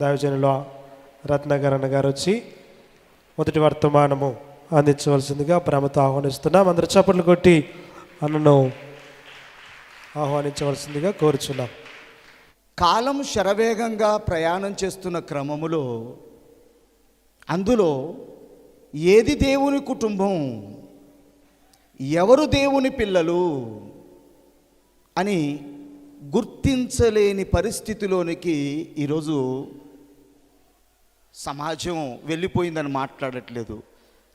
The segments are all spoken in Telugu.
దైవజనులు రత్నగరణ గారు వచ్చి మొదటి వర్తమానము అందించవలసిందిగా ప్రేమతో ఆహ్వానిస్తున్నాం. అందరు చప్పట్లు కొట్టి అన్నను ఆహ్వానించవలసిందిగా కోరుచున్నాం. కాలం శరవేగంగా ప్రయాణం చేస్తున్న క్రమములో అందులో ఏది దేవుని కుటుంబం ఎవరు దేవుని పిల్లలు అని గుర్తించలేని పరిస్థితిలోనికి ఈరోజు సమాజం వెళ్ళిపోయిందని మాట్లాడట్లేదు.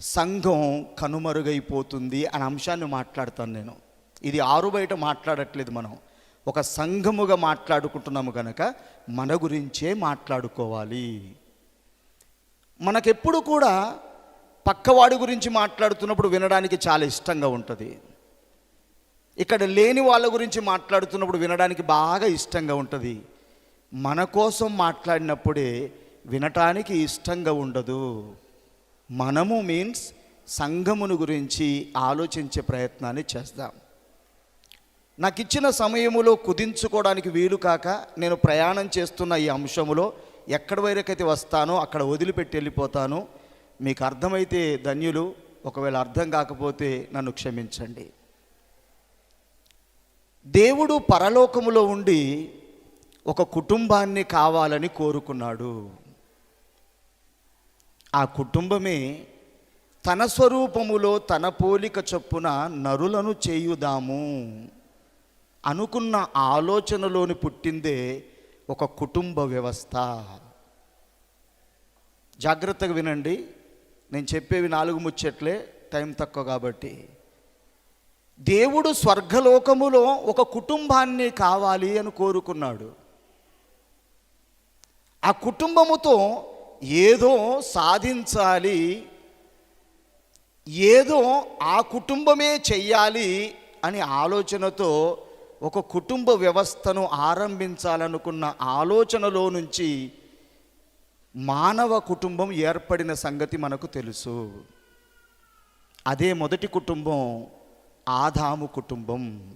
సంఘం కనుమరుగైపోతుంది అనే అంశాన్ని మాట్లాడతాను నేను. ఇది ఆరు బయట మాట్లాడట్లేదు మనం. ఒక సంఘముగా మాట్లాడుకుంటున్నాము కనుక మన గురించే మాట్లాడుకోవాలి. మనకెప్పుడు కూడా పక్కవాడి గురించి మాట్లాడుతున్నప్పుడు వినడానికి చాలా ఇష్టంగా ఉంటుంది. ఇక్కడ లేని వాళ్ళ గురించి మాట్లాడుతున్నప్పుడు వినడానికి బాగా ఇష్టంగా ఉంటుంది. మన కోసం మాట్లాడినప్పుడే వినటానికి ఇష్టంగా ఉండదు. మనము మీన్స్ సంఘమును గురించి ఆలోచించే ప్రయత్నాన్ని చేద్దాం. నాకు ఇచ్చిన సమయములో కుదించుకోవడానికి వీలు కాక నేను ప్రయాణం చేస్తున్న ఈ అంశములో ఎక్కడి వరకైతే వస్తానో అక్కడ వదిలిపెట్టి వెళ్ళిపోతాను. మీకు అర్థమైతే ధన్యులు ఒకవేళ అర్థం కాకపోతే నన్ను క్షమించండి. దేవుడు పరలోకములో ఉండి ఒక కుటుంబాన్ని కావాలని కోరుకున్నాడు. ఆ కుటుంబమే తన స్వరూపములో తన పోలిక చొప్పున నరులను చేయుదాము అనుకున్న ఆలోచనలోని పుట్టిందే ఒక కుటుంబ వ్యవస్థ. జాగ్రత్తగా వినండి. నేను చెప్పేవి నాలుగు ముచ్చట్లే టైం తక్కువ కాబట్టి. దేవుడు స్వర్గలోకములో ఒక కుటుంబాన్ని కావాలి అని కోరుకున్నాడు. ఆ కుటుంబముతో ఏదో సాధించాలి ఏదో ఆ కుటుంబమే చెయ్యాలి అని ఆలోచనతో ఒక కుటుంబ వ్యవస్థను ఆరంభించాలనుకున్న ఆలోచనలో నుంచి మానవ కుటుంబం ఏర్పడిన సంగతి మనకు తెలుసు. అదే మొదటి కుటుంబం ఆదాము కుటుంబం.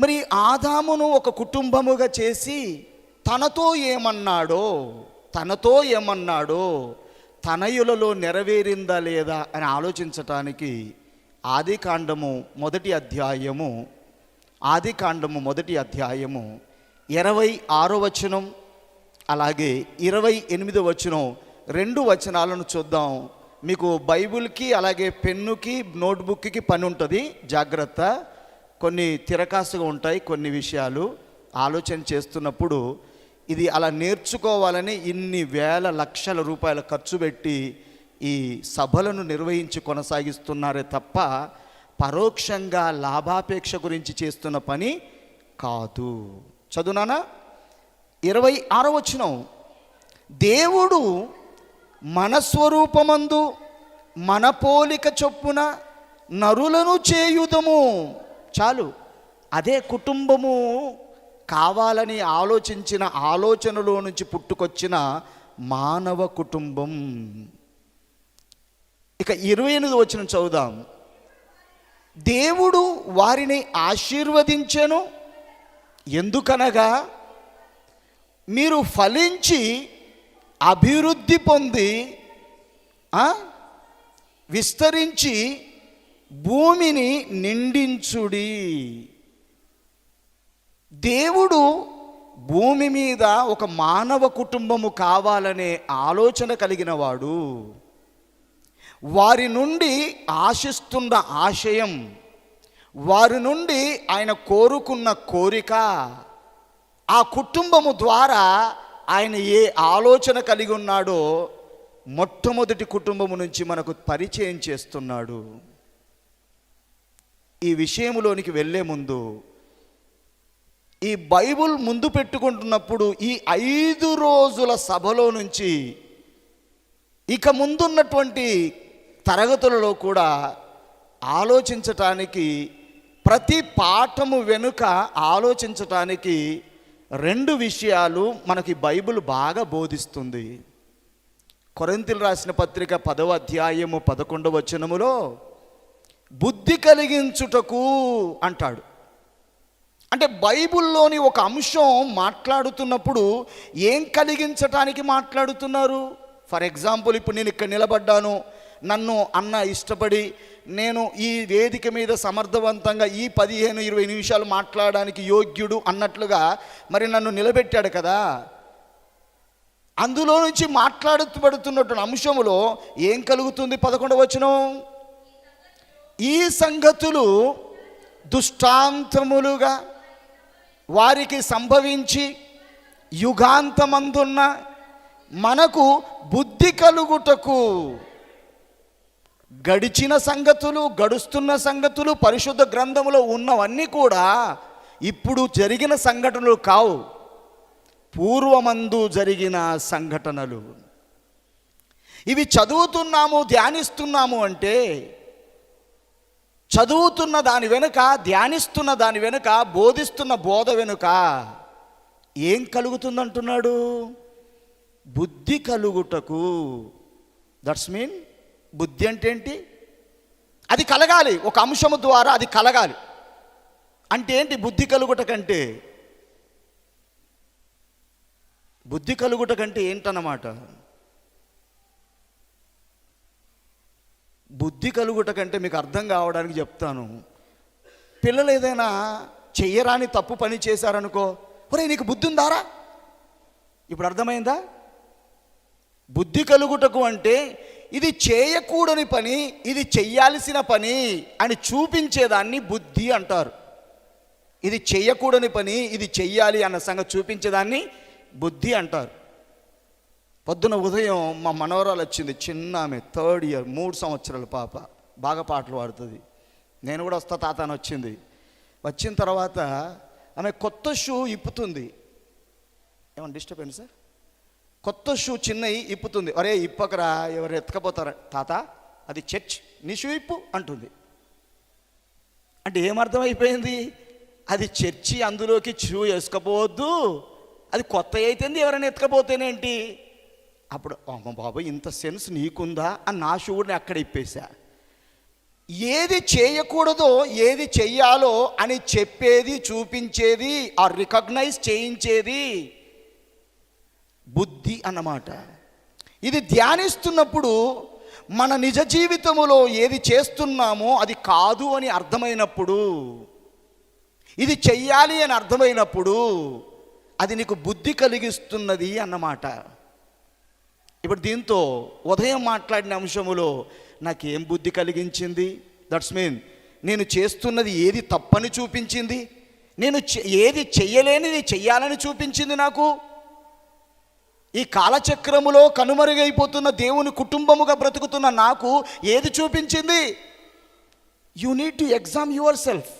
మరి ఆదామును ఒక కుటుంబముగా చేసి తనతో ఏమన్నాడో తనతో ఏమన్నాడో తనయులలో నెరవేరిందా లేదా అని ఆలోచించటానికి ఆది కాండము మొదటి అధ్యాయము ఆది కాండము మొదటి అధ్యాయము ఇరవై ఆరో వచనం అలాగే ఇరవై ఎనిమిదో వచనం రెండు వచనాలను చూద్దాం. మీకు బైబిల్కి అలాగే పెన్నుకి నోట్బుక్కి పని ఉంటుంది. జాగ్రత్త. కొన్ని తిరకాసుగా ఉంటాయి కొన్ని విషయాలు. ఆలోచన చేస్తున్నప్పుడు ఇది అలా నేర్చుకోవాలని ఇన్ని వేల లక్షల రూపాయల ఖర్చు పెట్టి ఈ సభలను నిర్వహించి కొనసాగిస్తున్నారే తప్ప పరోక్షంగా లాభాపేక్ష గురించి చేస్తున్న పని కాదు. చదువునానా ఇరవై ఆరో వచనం. దేవుడు మన స్వరూపమందు మన పోలిక చొప్పున నరులను చేయుదము. చాలు అదే కుటుంబము కావాలని ఆలోచించిన ఆలోచనలో నుంచి పుట్టుకొచ్చిన మానవ కుటుంబం. ఇక ఇరవై ఎనిమిది వచ్చిన చదువుదాం. దేవుడు వారిని ఆశీర్వదించెను. ఎందుకనగా మీరు ఫలించి అభివృద్ధి పొంది విస్తరించి భూమిని నిండించుడి. దేవుడు భూమి మీద ఒక మానవ కుటుంబము కావాలనే ఆలోచన కలిగిన వాడు వారి నుండి ఆశిస్తున్న ఆశయం వారి నుండి ఆయన కోరుకున్న కోరిక ఆ కుటుంబము ద్వారా ఆయన ఏ ఆలోచన కలిగి ఉన్నాడో మొట్టమొదటి కుటుంబము నుంచి మనకు పరిచయం చేస్తున్నాడు. ఈ విషయంలోనికి వెళ్ళే ముందు ఈ బైబుల్ ముందు పెట్టుకుంటున్నప్పుడు ఈ ఐదు రోజుల సభలో నుంచి ఇక ముందున్నటువంటి తరగతులలో కూడా ఆలోచించటానికి ప్రతి పాఠము వెనుక ఆలోచించటానికి రెండు విషయాలు మనకి బైబిల్ బాగా బోధిస్తుంది. కొరింతలు రాసిన పత్రిక పదవ అధ్యాయము పదకొండవ వచనములో బుద్ధి కలిగించుటకు అంటాడు. అంటే బైబిల్లోని ఒక అంశం మాట్లాడుతున్నప్పుడు ఏం కలిగించటానికి మాట్లాడుతున్నారు? ఫర్ ఎగ్జాంపుల్ ఇప్పుడు నేను ఇక్కడ నిలబడ్డాను. నన్ను అన్న ఇష్టపడి నేను ఈ వేదిక మీద సమర్థవంతంగా ఈ పదిహేను ఇరవై నిమిషాలు మాట్లాడడానికి యోగ్యుడు అన్నట్లుగా మరి నన్ను నిలబెట్టాడు కదా? అందులో నుంచి మాట్లాడబడుతున్నటువంటి అంశములో ఏం కలుగుతుంది పదకొండవ వచనం? ఈ సంగతులు దుష్టాంతములుగా వారికి సంభవించి యుగాంతమందున్న మనకు బుద్ధి కలుగుటకు గడిచిన సంగతులు గడుస్తున్న సంగతులు పరిశుద్ధ గ్రంథములో ఉన్నవన్నీ కూడా ఇప్పుడు జరిగిన సంఘటనలు కావు. పూర్వమందు జరిగిన సంఘటనలు. ఇవి చదువుతున్నాము ధ్యానిస్తున్నాము అంటే చదువుతున్న దాని వెనుక ధ్యానిస్తున్న దాని వెనుక బోధిస్తున్న బోధ వెనుక ఏం కలుగుతుందంటున్నాడు? బుద్ధి కలుగుటకు. దట్స్ మీన్ బుద్ధి అంటే ఏంటి? అది కలగాలి. ఒక అంశము ద్వారా అది కలగాలి. అంటే ఏంటి బుద్ధి కలుగుట కంటే బుద్ధి కలుగుట కంటే ఏంటన్నమాట? బుద్ధి కలుగుట కంటే మీకు అర్థం కావడానికి చెప్తాను. పిల్లలు ఏదైనా చెయ్యరాని తప్పు పని చేశారనుకో ఒరే నీకు బుద్ధి ఉందారా? ఇప్పుడు అర్థమైందా? బుద్ధి కలుగుటకు అంటే ఇది చేయకూడని పని ఇది చెయ్యాల్సిన పని అని చూపించేదాన్ని బుద్ధి అంటారు. ఇది చేయకూడని పని ఇది చెయ్యాలి అన్న సంగతి చూపించేదాన్ని బుద్ధి అంటారు. పొద్దున ఉదయం మా మనవరాలు వచ్చింది చిన్న ఆమె థర్డ్ ఇయర్ మూడు సంవత్సరాల పాప బాగా పాటలు పాడుతుంది. నేను కూడా వస్తా తాత అని వచ్చింది. వచ్చిన తర్వాత ఆమె కొత్త షూ ఇప్పుతుంది. ఏమన్నా డిస్టర్బెన్స్ సార్? కొత్త షూ చిన్నవి ఇప్పుతుంది. అరే ఇప్పకరా ఎవరు ఎత్తకపోతారా? తాత అది చర్చ్ నీ షూ ఇప్పు అంటుంది. అంటే ఏమర్థమైపోయింది అది చర్చి అందులోకి షూ వేసుకపోవద్దు. అది కొత్త అయితేంది ఎవరైనా ఎత్తుకపోతేనేంటి? అప్పుడు అమ్మ బాబు ఇంత సెన్స్ నీకుందా? అని నా శివుడిని అక్కడ ఇప్పేశా. ఏది చేయకూడదో ఏది చెయ్యాలో అని చెప్పేది చూపించేది ఆ రికగ్నైజ్ చేయించేది బుద్ధి అన్నమాట. ఇది ధ్యానిస్తున్నప్పుడు మన నిజ జీవితములో ఏది చేస్తున్నామో అది కాదు అని అర్థమైనప్పుడు ఇది చెయ్యాలి అని అర్థమైనప్పుడు అది నీకు బుద్ధి కలిగిస్తున్నది అన్నమాట. ఇప్పుడు దీంతో ఉదయం మాట్లాడిన అంశములో నాకేం బుద్ధి కలిగించింది? దట్స్ మీన్ నేను చేస్తున్నది ఏది తప్పని చూపించింది? నేను చె- ఏది చెయ్యలేనిది చెయ్యాలని చూపించింది నాకు? ఈ కాలచక్రములో కనుమరుగైపోతున్న దేవుని కుటుంబముగా బ్రతుకుతున్న నాకు ఏది చూపించింది? You need to exam yourself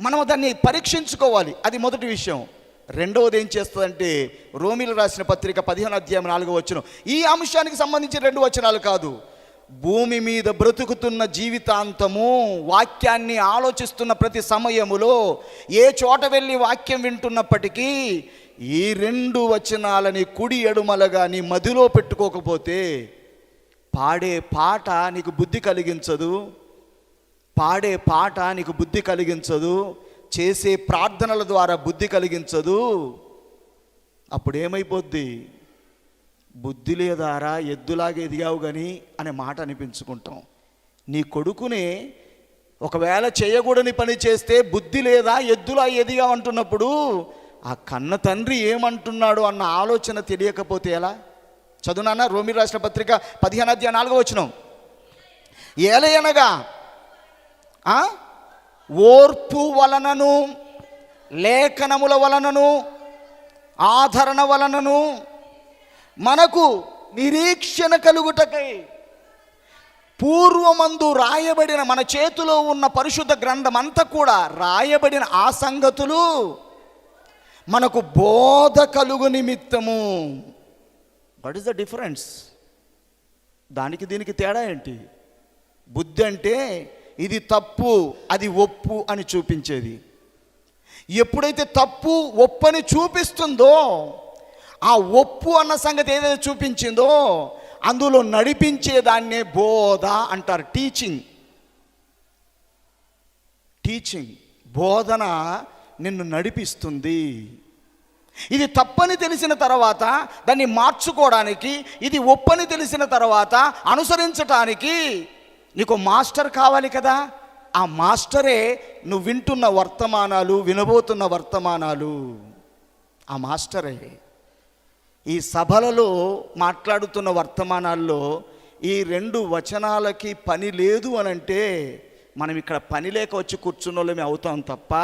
మనం దాన్ని పరీక్షించుకోవాలి. అది మొదటి విషయం. రెండవది ఏం చేస్తుందంటే రోమిలు రాసిన పత్రిక పదిహేను అధ్యాయం నాలుగో వచ్చిన ఈ అంశానికి సంబంధించి రెండు వచనాలు కాదు. భూమి మీద బ్రతుకుతున్న జీవితాంతము వాక్యాన్ని ఆలోచిస్తున్న ప్రతి సమయములో ఏ చోట వెళ్ళి వాక్యం వింటున్నప్పటికీ ఈ రెండు వచనాలని కుడి ఎడుమలగా నీ మదిలో పెట్టుకోకపోతే పాడే పాట నీకు బుద్ధి కలిగించదు పాడే పాట నీకు బుద్ధి కలిగించదు చేసే ప్రార్థనల ద్వారా బుద్ధి కలిగించదు. అప్పుడు ఏమైపోద్ది బుద్ధి లేదారా? ఎద్దులాగా ఎదిగావు కానీ అనే మాట అనిపించుకుంటాం. నీ కొడుకునే ఒకవేళ చేయకూడని పని చేస్తే బుద్ధి లేదా? ఎద్దులా ఎదిగావు అంటున్నప్పుడు ఆ కన్న తండ్రి ఏమంటున్నాడు అన్న ఆలోచన తెలియకపోతే ఎలా? చదువునాన్న రోమి రాష్ట్ర పత్రిక పదిహేను అధ్యాయ నాలుగో వచ్చినాం ఏలయనగా ఆ? ఓర్పు వలనను లేఖనముల వలనను ఆదరణ వలనను మనకు నిరీక్షణ కలుగుటకై పూర్వమందు రాయబడిన మన చేతిలో ఉన్న పరిశుద్ధ గ్రంథం అంతా కూడా రాయబడిన ఆ సంగతులు మనకు బోధ కలుగు నిమిత్తము. వాట్ ఇస్ ద డిఫరెన్స్ దానికి దీనికి తేడా ఏంటి? బుద్ధి అంటే ఇది తప్పు అది ఒప్పు అని చూపించేది. ఎప్పుడైతే తప్పు ఒప్పు అని చూపిస్తుందో ఆ ఒప్పు అన్న సంగతి ఏదైతే చూపించిందో అందులో నడిపించేదాన్నే బోధ అంటారు. టీచింగ్. టీచింగ్. బోధన నిన్ను నడిపిస్తుంది. ఇది తప్పని తెలిసిన తర్వాత దాన్ని మార్చుకోవడానికి ఇది ఒప్పని తెలిసిన తర్వాత అనుసరించటానికి నీకు మాస్టర్ కావాలి కదా? ఆ మాస్టరే నువ్వు వింటున్న వర్తమానాలు వినబోతున్న వర్తమానాలు. ఆ మాస్టరే. ఈ సభలలో మాట్లాడుతున్న వర్తమానాల్లో ఈ రెండు వచనాలకి పని లేదు అని అంటే మనం ఇక్కడ పని లేక వచ్చి కూర్చున్నోళ్ళమే అవుతాం తప్ప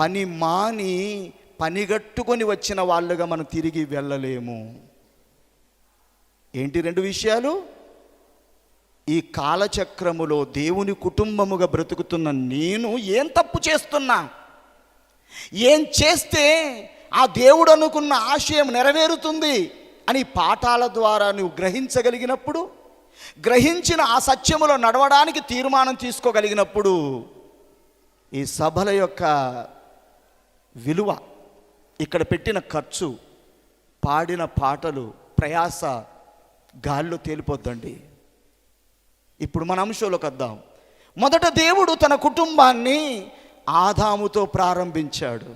పని మాని పనిగట్టుకొని వచ్చిన వాళ్ళుగా మనం తిరిగి వెళ్ళలేము. ఏంటి రెండు విషయాలు? ఈ కాలచక్రములో దేవుని కుటుంబముగా బ్రతుకుతున్న నేను ఏం తప్పు చేస్తున్నా? ఏం చేస్తే ఆ దేవుడు అనుకున్న ఆశయం నెరవేరుతుంది అని పాఠాల ద్వారా నువ్వు గ్రహించగలిగినప్పుడు గ్రహించిన ఆ సత్యములో నడవడానికి తీర్మానం తీసుకోగలిగినప్పుడు ఈ సభల యొక్క విలువ ఇక్కడ పెట్టిన ఖర్చు పాడిన పాటలు ప్రయాస గాల్లో తేలిపోద్దండి. ఇప్పుడు మన అంశంలోకి వద్దాం. మొదట దేవుడు తన కుటుంబాన్ని ఆదాముతో ప్రారంభించాడు.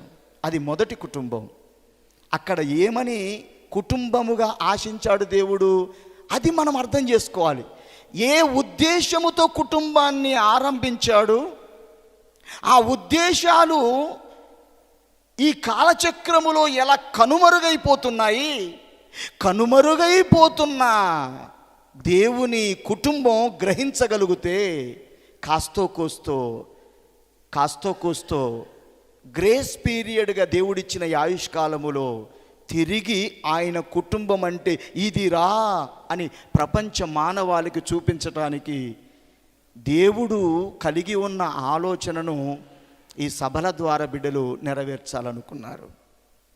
అది మొదటి కుటుంబం. అక్కడ ఏమని కుటుంబముగా ఆశించాడు దేవుడు? అది మనం అర్థం చేసుకోవాలి. ఏ ఉద్దేశముతో కుటుంబాన్ని ఆరంభించాడు? ఆ ఉద్దేశాలు ఈ కాలచక్రములో ఎలా కనుమరుగైపోతున్నాయి? కనుమరుగైపోతున్నా. దేవుని కుటుంబం గ్రహించగలిగితే కాస్తో కోస్తో కాస్తో కోస్తో గ్రేస్ పీరియడ్గా దేవుడిచ్చిన ఆయుష్కాలములో తిరిగి ఆయన కుటుంబం అంటే ఇదిరా అని ప్రపంచ మానవాళికి చూపించటానికి దేవుడు కలిగి ఉన్న ఆలోచనను ఈ సభల ద్వారా బిడ్డలు నెరవేర్చాలనుకున్నారు.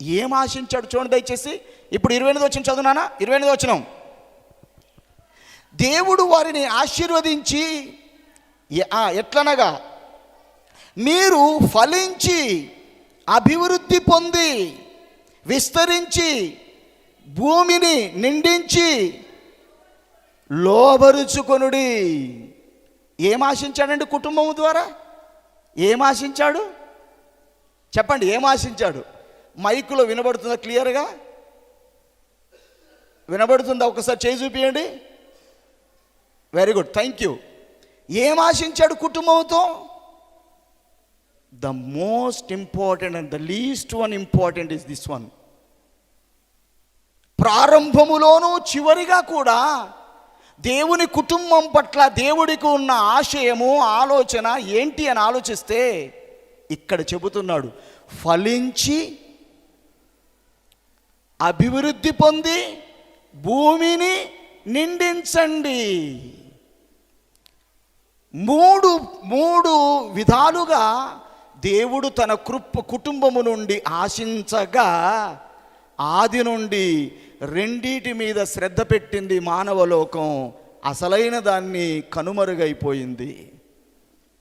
ఏం ఆశించాడు చూడండి దయచేసి. ఇప్పుడు ఇరవై ఎనిమిది వచ్చిన చదువునానా? ఇరవై ఎనిమిది వచ్చినాం దేవుడు వారిని ఆశీర్వదించి ఎట్లనగా మీరు ఫలించి అభివృద్ధి పొంది విస్తరించి భూమిని నిండించి లోబరుచుకొనుడి. ఏం ఆశించాడండి కుటుంబం ద్వారా? ఏం ఆశించాడు? చెప్పండి ఏం ఆశించాడు? మైకులో వినబడుతుందా క్లియర్గా? వినబడుతుందా? ఒకసారి చేయి చూపియండి. వెరీ గుడ్ థ్యాంక్ యూ ఏం ఆశించాడు కుటుంబంతో? The most important and the least one important is this one ప్రారంభములోనూ చివరిగా కూడా దేవుని కుటుంబం పట్ల దేవుడికి ఉన్న ఆశయము ఆలోచన ఏంటి అని ఆలోచిస్తే ఇక్కడ చెబుతున్నాడు. ఫలించి అభివృద్ధి పొంది భూమిని నిండించండి. మూడు మూడు విధాలుగా దేవుడు తన కృప కుటుంబము నుండి ఆశించగా ఆది నుండి రెండిటి మీద శ్రద్ధ పెట్టింది మానవలోకం అసలైన దాన్ని కనుమరుగైపోయింది.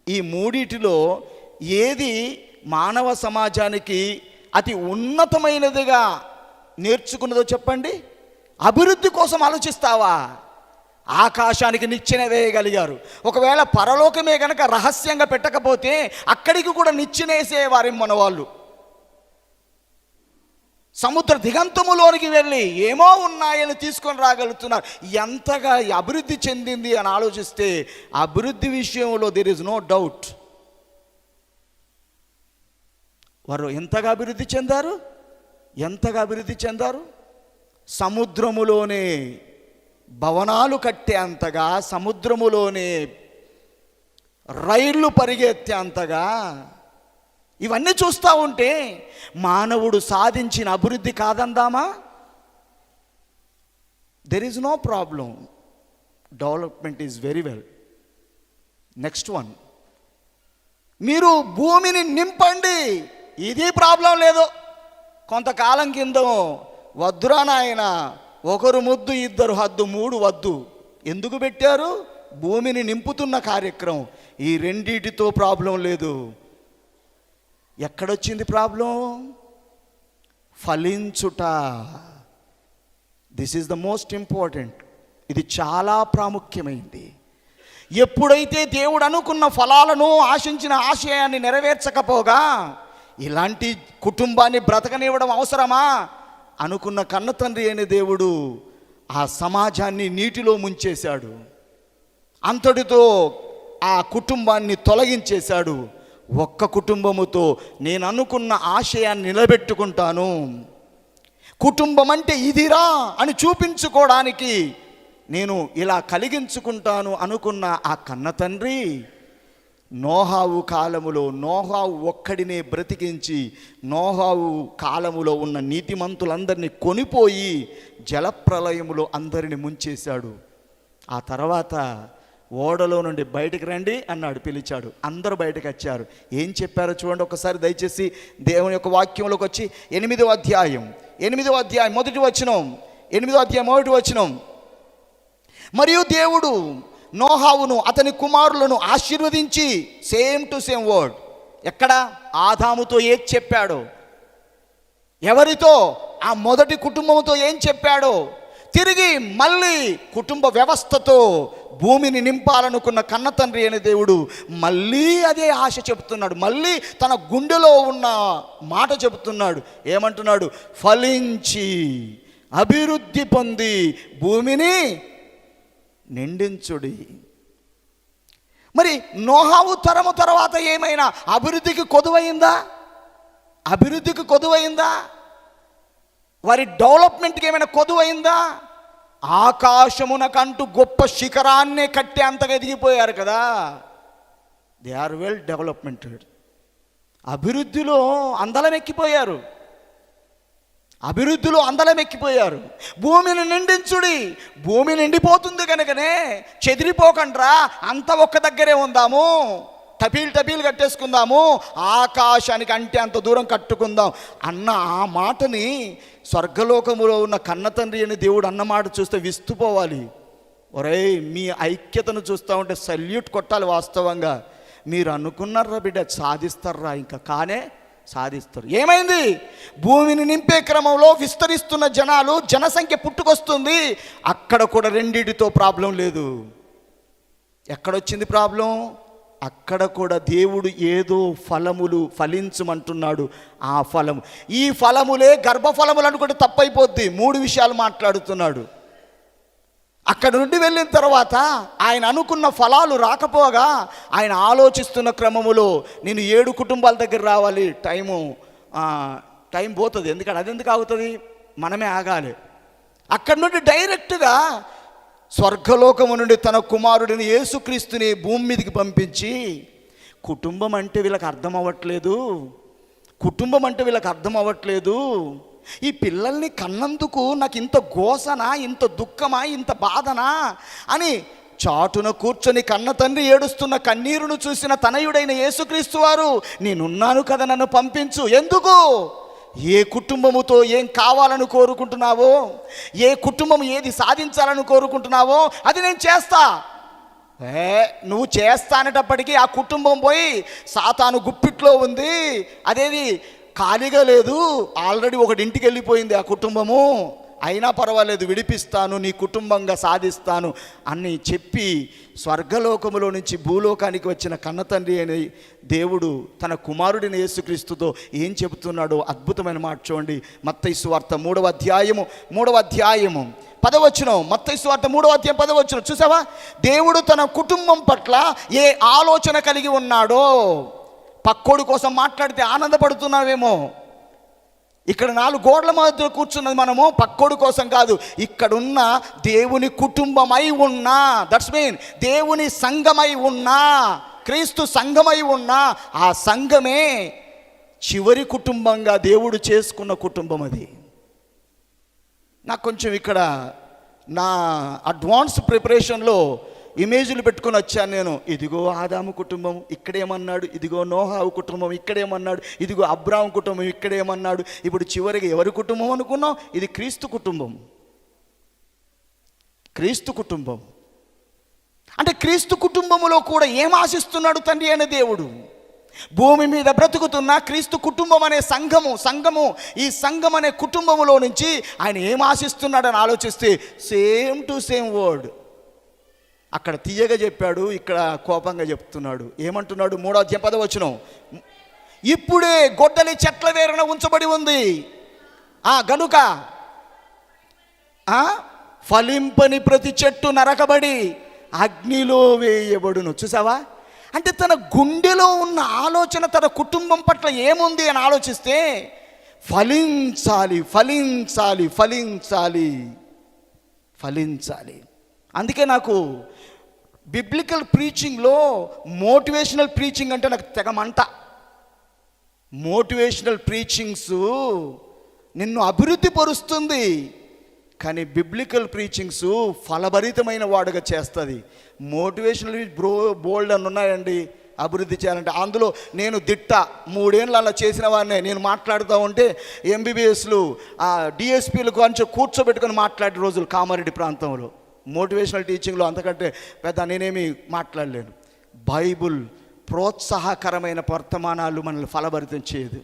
ఈ మూడిటిలో ఏది మానవ సమాజానికి అతి ఉన్నతమైనదిగా నేర్చుకున్నదో చెప్పండి? అభివృద్ధి కోసం ఆలోచిస్తావా? ఆకాశానికి నిచ్చెన వేయగలిగారు. ఒకవేళ పరలోకమే కనుక రహస్యంగా పెట్టకపోతే అక్కడికి కూడా నిచ్చెనేసేవారి మన వాళ్ళు సముద్ర దిగంతములోనికి వెళ్ళి ఏమో ఉన్నాయని తీసుకొని రాగలుగుతున్నారు. ఎంతగా అభివృద్ధి చెందింది అని ఆలోచిస్తే అభివృద్ధి విషయంలో దెర్ ఇస్ నో డౌట్ వారు ఎంతగా అభివృద్ధి చెందారు? ఎంతగా అభివృద్ధి చెందారు? సముద్రములోనే భవనాలు కట్టే అంతగా సముద్రములోనే రైళ్ళు పరిగెత్తే అంతగా ఇవన్నీ చూస్తూ ఉంటే మానవుడు సాధించిన అభివృద్ధి కాదందామా? There is no problem development is very well next one మీరు భూమిని నింపండి. ఇది ప్రాబ్లం లేదు. కొంతకాలం కింద వద్దురా నాయన. ఒకరు ముద్దు ఇద్దరు హద్దు మూడు వద్దు. ఎందుకు పెట్టారు? భూమిని నింపుతున్న కార్యక్రమం. ఈ రెండిటితో ప్రాబ్లం లేదు. ఎక్కడొచ్చింది problem? ఫలించుట. This is the most important ఇది చాలా ప్రాముఖ్యమైంది. ఎప్పుడైతే దేవుడు అనుకున్న ఫలాలను ఆశించిన ఆశయాన్ని నెరవేర్చకపోగా ఇలాంటి కుటుంబాన్ని బ్రతకనివ్వడం అవసరమా? అనుకున్న కన్న తండ్రి అయిన దేవుడు ఆ సమాజాన్ని నీటిలో ముంచేశాడు. అంతటితో ఆ కుటుంబాన్ని తొలగించేశాడు. ఒక్క కుటుంబముతో నేను అనుకున్న ఆశయాన్ని నిలబెట్టుకుంటాను. కుటుంబం అంటే ఇదిరా అని చూపించుకోవడానికి నేను ఇలా కలిగించుకుంటాను అనుకున్న ఆ కన్న తండ్రి నోహావు కాలములో నోహావు ఒక్కడినే బ్రతికించి నోహావు కాలములో ఉన్న నీతిమంతులందరినీ కొనిపోయి జలప్రలయములో అందరిని ముంచేశాడు. ఆ తర్వాత ఓడలో నుండి బయటకు రండి అన్నాడు పిలిచాడు. అందరూ బయటకు వచ్చారు. ఏం చెప్పారో చూడండి ఒకసారి దయచేసి దేవుని యొక్క వాక్యంలోకి వచ్చి. ఎనిమిదో అధ్యాయం ఎనిమిదో అధ్యాయం మొదటి వచనం ఎనిమిదో అధ్యాయం మొదటి వచనం. మరియు దేవుడు నోహావును అతని కుమారులను ఆశీర్వదించి సేమ్ టు సేమ్ వర్డ్ ఎక్కడ? ఆదాముతో ఏం చెప్పాడో? ఎవరితో? ఆ మొదటి కుటుంబంతో ఏం చెప్పాడో? తిరిగి మళ్ళీ కుటుంబ వ్యవస్థతో భూమిని నింపాలనుకున్న కన్న తండ్రి అనే దేవుడు మళ్ళీ అదే ఆశ చెబుతున్నాడు. మళ్ళీ తన గుండెలో ఉన్న మాట చెబుతున్నాడు. ఏమంటున్నాడు? ఫలించి అభివృద్ధి పొంది భూమిని నిండించుడి. మరి నోహావు తరము తర్వాత ఏమైనా అభివృద్ధికి కొదువైందా? అభివృద్ధికి కొదువైందా? వారి డెవలప్మెంట్కి ఏమైనా కొదువైందా? ఆకాశమునకంటూ గొప్ప శిఖరాన్నే కట్టే అంతగా ఎదిగిపోయారు కదా. They are well developmented. అభివృద్ధిలో అందలం ఎక్కిపోయారు. అభివృద్ధిలో అందలం ఎక్కిపోయారు. భూమిని నిండించుడి భూమి నిండిపోతుంది కనుకనే చెదిరిపోకండ్రా అంత ఒక్క దగ్గరే ఉందాము. టపీలు టపీలు కట్టేసుకుందాము. ఆకాశానికి అంటే అంత దూరం కట్టుకుందాం. అన్న ఆ మాటని స్వర్గలోకములో ఉన్న కన్న తండ్రి అని దేవుడు అన్న మాట చూస్తే విస్తుపోవాలి. ఒరేయ్ మీ ఐక్యతను చూస్తూ ఉంటే సల్యూట్ కొట్టాలి వాస్తవంగా. మీరు అనుకున్నారా బిడ్డ సాధిస్తారా ఇంకా? కానే సాధిస్తారు. ఏమైంది? భూమిని నింపే క్రమంలో విస్తరిస్తున్న జనాలు జనసంఖ్య పుట్టుకొస్తుంది. అక్కడ కూడా రెండింటితో ప్రాబ్లం లేదు. ఎక్కడొచ్చింది ప్రాబ్లం? అక్కడ కూడా దేవుడు ఏదో ఫలములు ఫలించమంటున్నాడు. ఆ ఫలము. ఈ ఫలములే గర్భఫలములు అనుకుంటే తప్పైపోద్ది. మూడు విషయాలు మాట్లాడుతున్నాడు. అక్కడ నుండి వెళ్ళిన తర్వాత ఆయన అనుకున్న ఫలాలు రాకపోగా ఆయన ఆలోచిస్తున్న క్రమములో నేను ఏడు కుటుంబాల దగ్గర రావాలి. టైము టైం పోతుంది. ఎందుకంటే అది ఎందుకు ఆగుతుంది? మనమే ఆగాలి. అక్కడ నుండి డైరెక్ట్గా స్వర్గలోకము నుండి తన కుమారుడిని యేసుక్రీస్తుని భూమి మీదకి పంపించి కుటుంబం అంటే వీళ్ళకి అర్థం అవ్వట్లేదు. కుటుంబం అంటే వీళ్ళకి అర్థం అవ్వట్లేదు. ఈ పిల్లల్ని కన్నందుకు నాకు ఇంత గోసనా ఇంత దుఃఖమా ఇంత బాధనా అని చాటున కూర్చొని కన్న తండ్రి ఏడుస్తున్న కన్నీరును చూసిన తనయుడైన యేసుక్రీస్తు వారు నేనున్నాను కదా నన్ను పంపించు. ఎందుకు? ఏ కుటుంబముతో ఏం కావాలని కోరుకుంటున్నావో? ఏ కుటుంబం ఏది సాధించాలని కోరుకుంటున్నావో? అది నేను చేస్తా. ఏ నువ్వు చేస్తా అనేటప్పటికీ ఆ కుటుంబం పోయి సాతాను గుప్పిట్లో ఉంది. అదేది? ఖాళీగా లేదు. ఆల్రెడీ ఒకటి ఇంటికి వెళ్ళిపోయింది ఆ కుటుంబము. అయినా పర్వాలేదు విడిపిస్తాను నీ కుటుంబంగా సాధిస్తాను అని చెప్పి స్వర్గలోకములో నుంచి భూలోకానికి వచ్చిన కన్నతండ్రి అనే దేవుడు తన కుమారుడిని యేసుక్రీస్తుతో ఏం చెబుతున్నాడో అద్భుతమైన మాట చూడండి. మత్తైసు వార్త మూడవ అధ్యాయము మూడవ అధ్యాయము. పదవచ్చును మత్తైసు వార్త మూడవ అధ్యాయం పదవచ్చును చూసావా? దేవుడు తన కుటుంబం పట్ల ఏ ఆలోచన కలిగి ఉన్నాడో? పక్కోడి కోసం మాట్లాడితే ఆనందపడుతున్నావేమో. ఇక్కడ నాలుగు గోడల మధ్య కూర్చున్నది మనము పక్కోడు కోసం కాదు. ఇక్కడున్న దేవుని కుటుంబమై ఉన్నా దట్స్ మీన్ దేవుని సంఘమై ఉన్నా క్రీస్తు సంఘమై ఉన్నా ఆ సంఘమే చివరి కుటుంబంగా దేవుడు చేసుకున్న కుటుంబం అది. నాకు కొంచెం ఇక్కడ నా అడ్వాన్స్ ప్రిపరేషన్లో ఇమేజ్లు పెట్టుకొని వచ్చాను నేను. ఇదిగో ఆదాము కుటుంబం ఇక్కడేమన్నాడు? ఇదిగో నోహావు కుటుంబం ఇక్కడేమన్నాడు? ఇదిగో అబ్రాహం కుటుంబం ఇక్కడేమన్నాడు? ఇప్పుడు చివరికి ఎవరి కుటుంబం అనుకున్నాం? ఇది క్రీస్తు కుటుంబం. క్రీస్తు కుటుంబం. అంటే క్రీస్తు కుటుంబంలో కూడా ఏం ఆశిస్తున్నాడు తండ్రి అనే దేవుడు? భూమి మీద బ్రతుకుతున్న క్రీస్తు కుటుంబం అనే సంఘము సంఘము ఈ సంఘం అనే కుటుంబములో నుంచి ఆయన ఏం ఆశిస్తున్నాడని ఆలోచిస్తే సేమ్ టు సేమ్ వర్డ్ అక్కడ తీయగా చెప్పాడు ఇక్కడ కోపంగా చెప్తున్నాడు. ఏమంటున్నాడు? మూడో అధ్యాయం పదవచనం ఇప్పుడే గొడ్డలి చెట్ల వేరున ఉంచబడి ఉంది. ఆ గనుక ఫలింపని ప్రతి చెట్టు నరకబడి అగ్నిలో వేయబడును. చూసావా? అంటే తన గుండెలో ఉన్న ఆలోచన తన కుటుంబం పట్ల ఏముంది అని ఆలోచిస్తే ఫలించాలి ఫలించాలి ఫలించాలి ఫలించాలి. అందుకే నాకు బిబ్లికల్ ప్రీచింగ్లో మోటివేషనల్ ప్రీచింగ్ అంటే నాకు తెగమంట మోటివేషనల్ ప్రీచింగ్స్ నిన్ను అభివృద్ధి పరుస్తుంది కానీ బిబ్లికల్ ప్రీచింగ్స్ ఫలభరితమైన వాడుగా చేస్తుంది. మోటివేషనల్ బ్రో బోల్డ్ అని ఉన్నాయండి అభివృద్ధి చేయాలంటే. అందులో నేను దిట్ట మూడేళ్ళు అలా చేసిన వాడినే. నేను మాట్లాడుతూ ఉంటే ఎంబీబీఎస్లు డిఎస్పీలు కొంచెం కూర్చోబెట్టుకొని మాట్లాడే రోజులు కామారెడ్డి ప్రాంతంలో. మోటివేషనల్ టీచింగ్లో అంతకంటే పెద్ద నేనేమి మాట్లాడలేను. బైబుల్ ప్రోత్సాహకరమైన వర్తమానాలు మనల్ని ఫలభరితం చేయదు.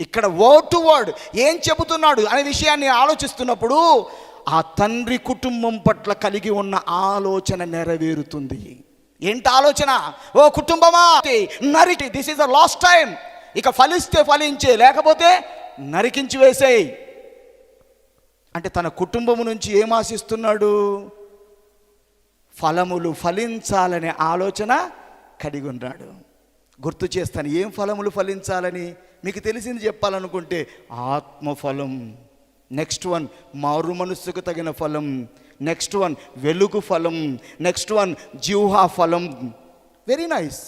ఇక్కడ వర్డ్ టు వర్డ్ ఏం చెబుతున్నాడు అనే విషయాన్ని ఆలోచిస్తున్నప్పుడు ఆ తండ్రి కుటుంబం పట్ల కలిగి ఉన్న ఆలోచన నెరవేరుతుంది. ఏంటి ఆలోచన? ఓ కుటుంబమా? నరికి this is the last time ఇక ఫలిస్తే ఫలించే లేకపోతే నరికించి వేసేయి. అంటే తన కుటుంబం నుంచి ఏం ఆశిస్తున్నాడు? ఫలములు ఫలించాలనే ఆలోచన కలిగి ఉన్నాడు. గుర్తు చేస్తాను ఏం ఫలములు ఫలించాలని? మీకు తెలిసింది చెప్పాలనుకుంటే ఆత్మఫలం నెక్స్ట్ వన్ మారు మనస్సుకు తగిన ఫలం నెక్స్ట్ వన్ వెలుగు ఫలం నెక్స్ట్ వన్ జీవహా ఫలం. వెరీ నైస్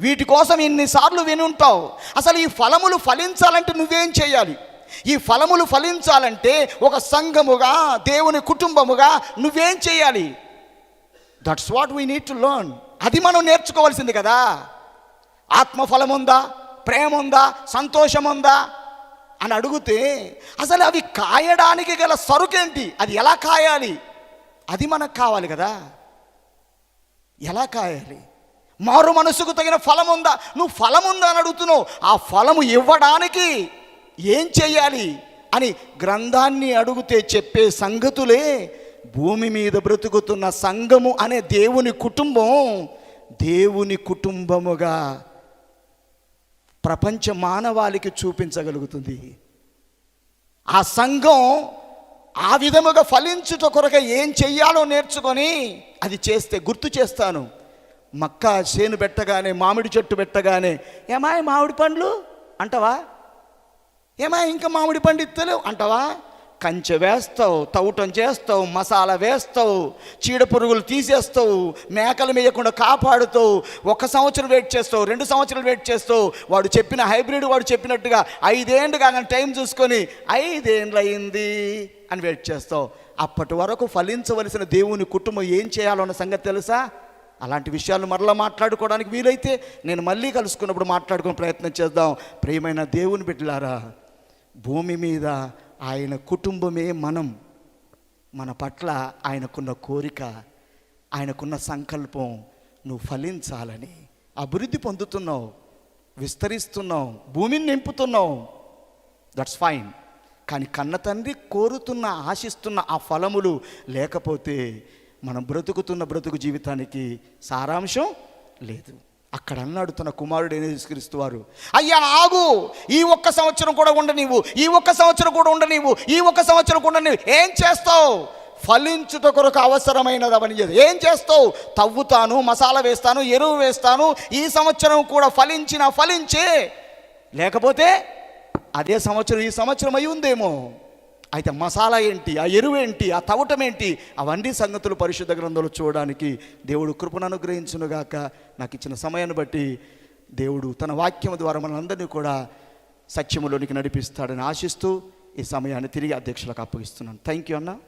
వీటి కోసం ఇన్నిసార్లు వినుంటావు. అసలు ఈ ఫలములు ఫలించాలంటే నువ్వేం చేయాలి? ఈ ఫలములు ఫలించాలంటే ఒక సంఘముగా దేవుని కుటుంబముగా నువ్వేం చేయాలి? That's what we need to learn అది మనం నేర్చుకోవాల్సింది కదా. ఆత్మఫలం ఉందా ప్రేమ ఉందా సంతోషం ఉందా అని అడిగితే అసలు అవి కాయడానికి గల సరుకేంటి? అది ఎలా కాయాలి? అది మనకు కావాలి కదా. ఎలా కాయాలి? మారు మనసుకు తగిన ఫలం ఉందా నువ్వు ఫలం ఉందా అని అడుగుతున్నావు. ఆ ఫలము ఇవ్వడానికి ఏం చేయాలి అని గ్రంథాన్ని అడుగుతే చెప్పే సంగతులే భూమి మీద బ్రతుకుతున్న సంఘము అనే దేవుని కుటుంబం దేవుని కుటుంబముగా ప్రపంచ మానవాళికి చూపించగలుగుతుంది. ఆ సంఘం ఆ విధముగా ఫలించుట కొరక ఏం చెయ్యాలో నేర్చుకొని అది చేస్తే గుర్తు చేస్తాను. మక్క చేను పెట్టగానే మామిడి చెట్టు పెట్టగానే ఏమాయి మామిడి పండ్లు? అంటవా? ఏమా ఇంకా మామిడి పండు ఇత్తలేవు అంటావా? కంచె వేస్తావు తవ్వటం చేస్తావు మసాలా వేస్తావు చీడ పురుగులు తీసేస్తావు మేకలు మేయకుండా కాపాడుతావు ఒక సంవత్సరం వెయిట్ చేస్తావు రెండు సంవత్సరాలు వెయిట్ చేస్తావు. వాడు చెప్పిన హైబ్రిడ్ వాడు చెప్పినట్టుగా ఐదేండు కాగానే టైం చూసుకొని ఐదేండ్లు అయింది అని వెయిట్ చేస్తావు. అప్పటి వరకు ఫలించవలసిన దేవుని కుటుంబం ఏం చేయాలన్న సంగతి తెలుసా? అలాంటి విషయాలు మరలా మాట్లాడుకోవడానికి వీలైతే నేను మళ్ళీ కలుసుకున్నప్పుడు మాట్లాడుకునే ప్రయత్నం చేద్దాం. ప్రియమైన దేవుని బిడ్డలారా భూమి మీద ఆయన కుటుంబమే మనం. మన పట్ల ఆయనకున్న కోరిక ఆయనకున్న సంకల్పం నువ్వు ఫలించాలని అభివృద్ధి పొందుతున్నావు విస్తరిస్తున్నావు భూమిని నింపుతున్నావు. దట్స్ ఫైన్ కానీ కన్న తండ్రి కోరుతున్న ఆశిస్తున్న ఆ ఫలములు లేకపోతే మనం బ్రతుకుతున్న బ్రతుకు జీవితానికి సారాంశం లేదు. అక్కడ అన్నాడు తన కుమారుడు యేసుక్రీస్తు వారు అయ్యా ఆగు! ఈ ఒక్క సంవత్సరం కూడా ఉండనివ్వు ఈ ఒక్క సంవత్సరం కూడా ఉండనివ్వు ఈ ఒక్క సంవత్సరం కూడా నీవు. ఏం చేస్తావు? ఫలించుట కొరకు అవసరమైనది అవని ఏం చేస్తావు? తవ్వుతాను మసాలా వేస్తాను ఎరువు వేస్తాను ఈ సంవత్సరం కూడా ఫలించిన ఫలించే. లేకపోతే అదే సంవత్సరం ఈ సంవత్సరం అయి ఉందేమో. అయితే మసాలా ఏంటి? ఆ ఎరువు ఏంటి? ఆ తవటం ఏంటి? అవన్నీ సంగతులు పరిశుద్ధ గ్రంథంలో చూడడానికి దేవుడు కృపను అనుగ్రహించునుగాక. నాకు ఇచ్చిన సమయాన్ని బట్టి దేవుడు తన వాక్యం ద్వారా మనందరినీ కూడా సత్యములోనికి నడిపిస్తాడని ఆశిస్తూ ఈ సమయాన్ని తిరిగి అధ్యక్షులకు అప్పగిస్తున్నాను. థ్యాంక్ యూ అన్నా.